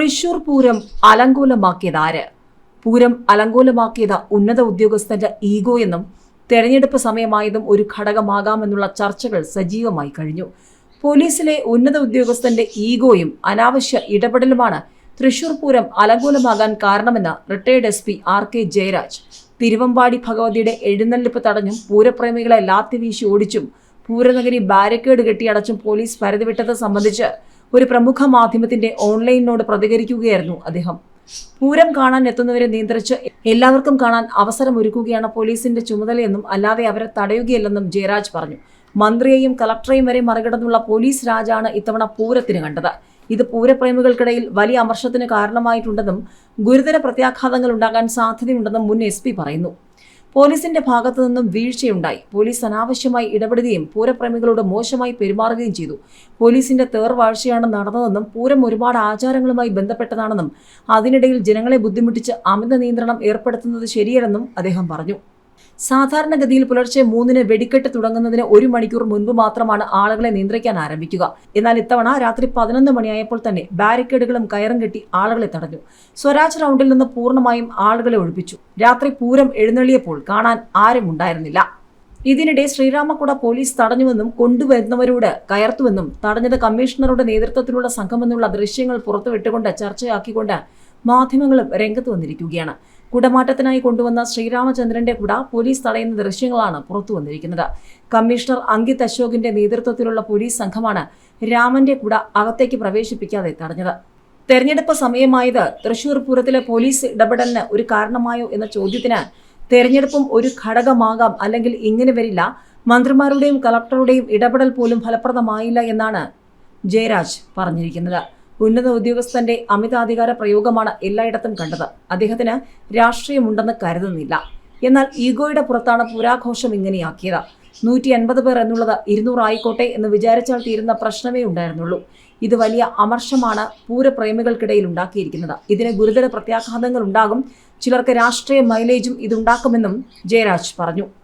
തൃശൂർ പൂരം അലങ്കോലമാക്കിയത് ആര് പൂരം അലങ്കോലമാക്കിയത് ഉന്നത ഉദ്യോഗസ്ഥന്റെ ഈഗോ എന്നും തെരഞ്ഞെടുപ്പ് സമയമായതും ഒരു ഘടകമാകാമെന്നുള്ള ചർച്ചകൾ സജീവമായി കഴിഞ്ഞു. പോലീസിലെ ഉന്നത ഉദ്യോഗസ്ഥന്റെ ഈഗോയും അനാവശ്യ ഇടപെടലുമാണ് തൃശൂർ പൂരം അലങ്കോലമാകാൻ കാരണമെന്ന് retired S P R K Jayaraj. Thiruvambadi ഭഗവതിയുടെ എഴുന്നള്ളിപ്പ് തടഞ്ഞും പൂരപ്രേമികളെ ലാത്തിവീശി ഓടിച്ചും പൂരനഗരി ബാരിക്കേഡ് കെട്ടിയടച്ചും പോലീസ് പരതിവിട്ടത് സംബന്ധിച്ച് ഒരു പ്രമുഖ മാധ്യമത്തിന്റെ ഓൺലൈനിനോട് പ്രതികരിക്കുകയായിരുന്നു അദ്ദേഹം. പൂരം കാണാൻ എത്തുന്നവരെ നിയന്ത്രിച്ച് എല്ലാവർക്കും കാണാൻ അവസരം ഒരുക്കുകയാണ് പോലീസിന്റെ ചുമതലയെന്നും അല്ലാതെ അവരെ തടയുകയല്ലെന്നും ജയരാജ് പറഞ്ഞു. മന്ത്രിയെയും കളക്ടറെയും വരെ മറികടന്നുള്ള പോലീസ് രാജാണ് ഇത്തവണ പൂരത്തിന് കണ്ടത്. ഇത് പൂരപ്രേമികൾക്കിടയിൽ വലിയ അമർഷത്തിന് കാരണമായിട്ടുണ്ടെന്നും ഗുരുതര പ്രത്യാഘാതങ്ങൾ ഉണ്ടാകാൻ സാധ്യതയുണ്ടെന്നും മുൻ എസ് പറയുന്നു. പോലീസിന്റെ ഭാഗത്തു നിന്നും വീഴ്ചയുണ്ടായി. പോലീസ് അനാവശ്യമായി ഇടപെടുകയും പൂരപ്രേമികളോട് മോശമായി പെരുമാറുകയും ചെയ്തു. പോലീസിന്റെ തേർവാഴ്ചയാണ് നടന്നതെന്നും പൂരം ഒരുപാട് ആചാരങ്ങളുമായി ബന്ധപ്പെട്ടതാണെന്നും അതിനിടയിൽ ജനങ്ങളെ ബുദ്ധിമുട്ടിച്ച് അമിത നിയന്ത്രണം ഏർപ്പെടുത്തുന്നത് ശരിയല്ലെന്നും അദ്ദേഹം പറഞ്ഞു. സാധാരണഗതിയിൽ പുലർച്ചെ മൂന്നിന് വെടിക്കെട്ട് തുടങ്ങുന്നതിന് ഒരു മണിക്കൂർ മുൻപ് മാത്രമാണ് ആളുകളെ നിയന്ത്രിക്കാൻ ആരംഭിക്കുക. എന്നാൽ ഇത്തവണ രാത്രി പതിനൊന്ന് മണിയായപ്പോൾ തന്നെ ബാരിക്കേഡുകളും കയറും കെട്ടി ആളുകളെ തടഞ്ഞു. സ്വരാജ് റൗണ്ടിൽ നിന്ന് പൂർണമായും ആളുകളെ ഒഴിപ്പിച്ചു. രാത്രി പൂരം എഴുന്നള്ളിയപ്പോൾ കാണാൻ ആരും ഉണ്ടായിരുന്നില്ല. ഇതിനിടെ ശ്രീരാമക്കുട പോലീസ് തടഞ്ഞുവെന്നും കൊണ്ടുവരുന്നവരോട് കയർത്തുവെന്നും തടഞ്ഞത് കമ്മീഷണറുടെ നേതൃത്വത്തിലുള്ള സംഘമെന്നുള്ള ദൃശ്യങ്ങൾ പുറത്തുവിട്ടുകൊണ്ട് ചർച്ചയാക്കിക്കൊണ്ട് മാധ്യമങ്ങളും രംഗത്ത് വന്നിരിക്കുകയാണ്. കുടമാറ്റത്തിനായി കൊണ്ടുവന്ന ശ്രീരാമചന്ദ്രന്റെ കുട പോലീസ് തടയുന്ന ദൃശ്യങ്ങളാണ് പുറത്തു വന്നിരിക്കുന്നത്. കമ്മീഷണർ അങ്കിത് അശോകിന്റെ നേതൃത്വത്തിലുള്ള പോലീസ് സംഘമാണ് രാമന്റെ കുട അകത്തേക്ക് പ്രവേശിപ്പിക്കാതെ തടഞ്ഞത്. തെരഞ്ഞെടുപ്പ് സമയമായത് തൃശൂർ പൂരത്തിലെ പോലീസ് ഇടപെടലിന് ഒരു കാരണമായോ എന്ന ചോദ്യത്തിന് തെരഞ്ഞെടുപ്പും ഒരു ഘടകമാകാം അല്ലെങ്കിൽ ഇങ്ങനെ വരില്ല മന്ത്രിമാരുടെയും കളക്ടറുടെയും ഇടപെടൽ പോലും ഫലപ്രദമായില്ല എന്നാണ് ജയരാജ് പറഞ്ഞിരിക്കുന്നത്. ഉന്നത ഉദ്യോഗസ്ഥന്റെ അമിതാധികാര പ്രയോഗമാണ് എല്ലായിടത്തും കണ്ടത്. അദ്ദേഹത്തിന് രാഷ്ട്രീയമുണ്ടെന്ന് കരുതുന്നില്ല. എന്നാൽ ഈഗോയുടെ പുറത്താണ് പുരാഘോഷം ഇങ്ങനെയാക്കിയത്. നൂറ്റി അൻപത് പേർ എന്നുള്ളത് ഇരുന്നൂറായിക്കോട്ടെ എന്ന് വിചാരിച്ചാൽ തീരുന്ന പ്രശ്നമേ ഉണ്ടായിരുന്നുള്ളൂ. ഇത് വലിയ അമർഷമാണ് പൂരപ്രേമികൾക്കിടയിൽ ഉണ്ടാക്കിയിരിക്കുന്നത്. ഇതിന് ഗുരുതര പ്രത്യാഘാതങ്ങൾ ഉണ്ടാകും. ചിലർക്ക് രാഷ്ട്രീയ മൈലേജും ഇതുണ്ടാക്കുമെന്നും ജയരാജ് പറഞ്ഞു.